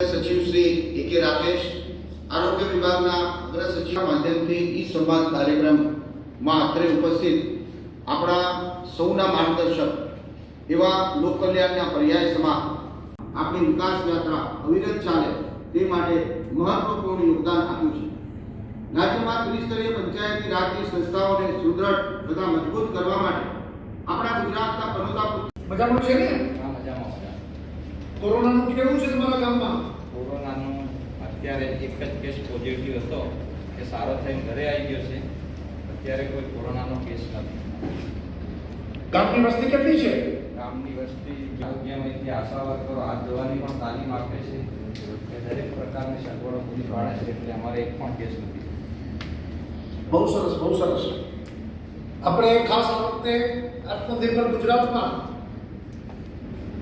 સચિવ શ્રી એ કે રાકેશ આરોગ્ય વિભાગના અગ્ર સચિવ માધ્યમથી ઈ સંવાદ કાર્યક્રમમાં અત્રે ઉપસ્થિત આપણા સૌના માર્ગદર્શક એવા લોક કલ્યાણના પર્યાય સમા આપણી વિકાસ યાત્રા અવિરત ચાલે તે માટે મહત્વપૂર્ણ યોગદાન આપ્યું છે. રાજ્યમાં ત્રિસ્તરીય પંચાયતી રાજની સંસ્થાઓને સુદૃઢ તથા મજબૂત કરવા માટે આપણા ગુજરાતના પનોતા મજામાં છે ને? હા કોરોનાનું કેવું છે તમારા ગામમાં? એક જ કેસ પોઝિટિવ હતો એ સારો થઈને ઘરે આવી ગયો છે. અત્યારે કોઈ કોરોનાનો કેસ નથી. ગામની વસ્તી કેટલી છે? ગામની વસ્તી આરોગ્યમાંથી આશા વર્કરો હાથ ધોવાની પણ તાલીમ આપે છે કે દરેક પ્રકારની સગવડો પૂરી પાડે છે એટલે અમારે એક પણ કેસ નથી. બહુ સરસ બહુ સરસ. આપણે ખાસ વખતે આત્મનિર્ભર ગુજરાતમાં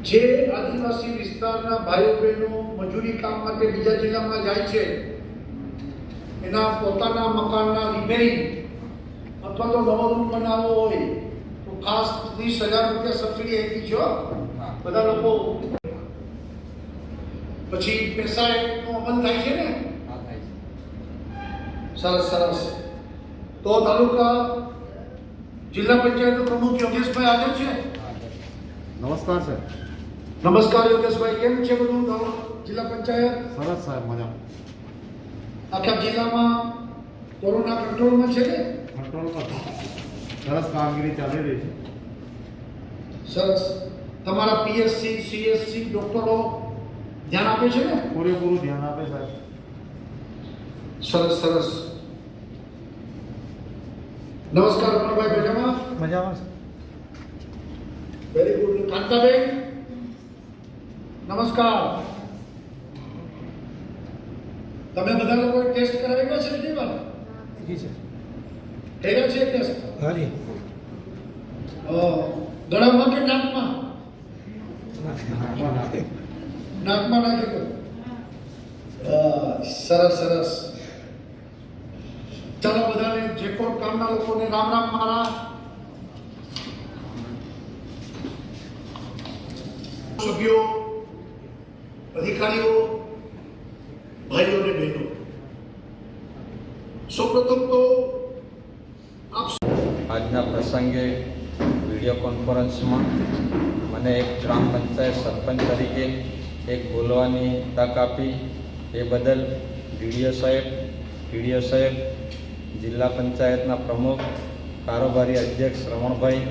જે આદિવાસી વિસ્તારના ભાઈઓ બહેનો મજૂરી કામ માટે બીજા જિલ્લામાં જાય છે એના પોતાના મકાનના રિપેરિંગ અથવા તો નવો રૂમ બનાવવો હોય તો ખાસ ત્રીસ હજાર રૂપિયા સબસિડી આપી છો બધા લોકો. પછી પૈસા એકનો અમલ થાય છે ને? સરસ સરસ. તો તાલુકા જિલ્લા પંચાયત પ્રમુખ યોગેશભાઈ હાજર છે. નમસ્કાર સર. નમસ્કાર યોગેશભાઈ કેમ છે બધું? તાલુકા જિલ્લા પંચાયત? સરસ સાહેબ મજા આખા જિલ્લામાં કોરોના કંટ્રોલમાં છે ને કંટ્રોલમાં સરસ કામગીરી ચાલી રહી છે. સરસ. તમારા પીએસસી સીએસસી ડોક્ટરો ધ્યાન આપે છે ને? પૂરેપૂરું ધ્યાન આપે સાહેબ. સરસ સરસ. નમસ્કાર અમરભાઈ મજામાં મજામાં વેરી ગુડ કાંતાબેન? નમસ્કાર. તમે બધા લોકો ટેસ્ટ કરાવેલા છે ને વાર જી સર કર્યા છે ટેસ્ટ હાજી. ગળામાં કે નાકમાં? નાકમાં નાખે. તો? સરસ સરસ. ચાલો બધાને જેકોટ ગામના લોકોને રામ રામ મારા સભ્યો અધિકારીઓ, ભાઈઓ અને બહેનો. સૌપ્રથમ તો આજના પ્રસંગે વીડિયો કોન્ફરન્સમાં મને એક ગ્રામ પંચાયત સરપંચ તરીકે એક બોલવાની તક આપી. એ બદલ ડીડીઓ સાહેબ ડીડીઓ સાહેબ, જિલ્લા પંચાયતના પ્રમુખ, કારોબારી અધ્યક્ષ રમણભાઈ,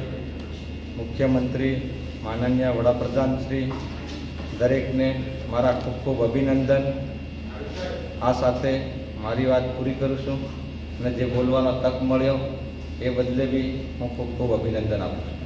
મુખ્યમંત્રી, માનનીય વડાપ્રધાન શ્રી દરેકને મારા ખૂબ ખૂબ અભિનંદન. આ સાથે મારી વાત પૂરી કરું છું અને જે બોલવાનો તક મળ્યો, એ બદલે બી હું ખૂબ ખૂબ અભિનંદન આપું છું.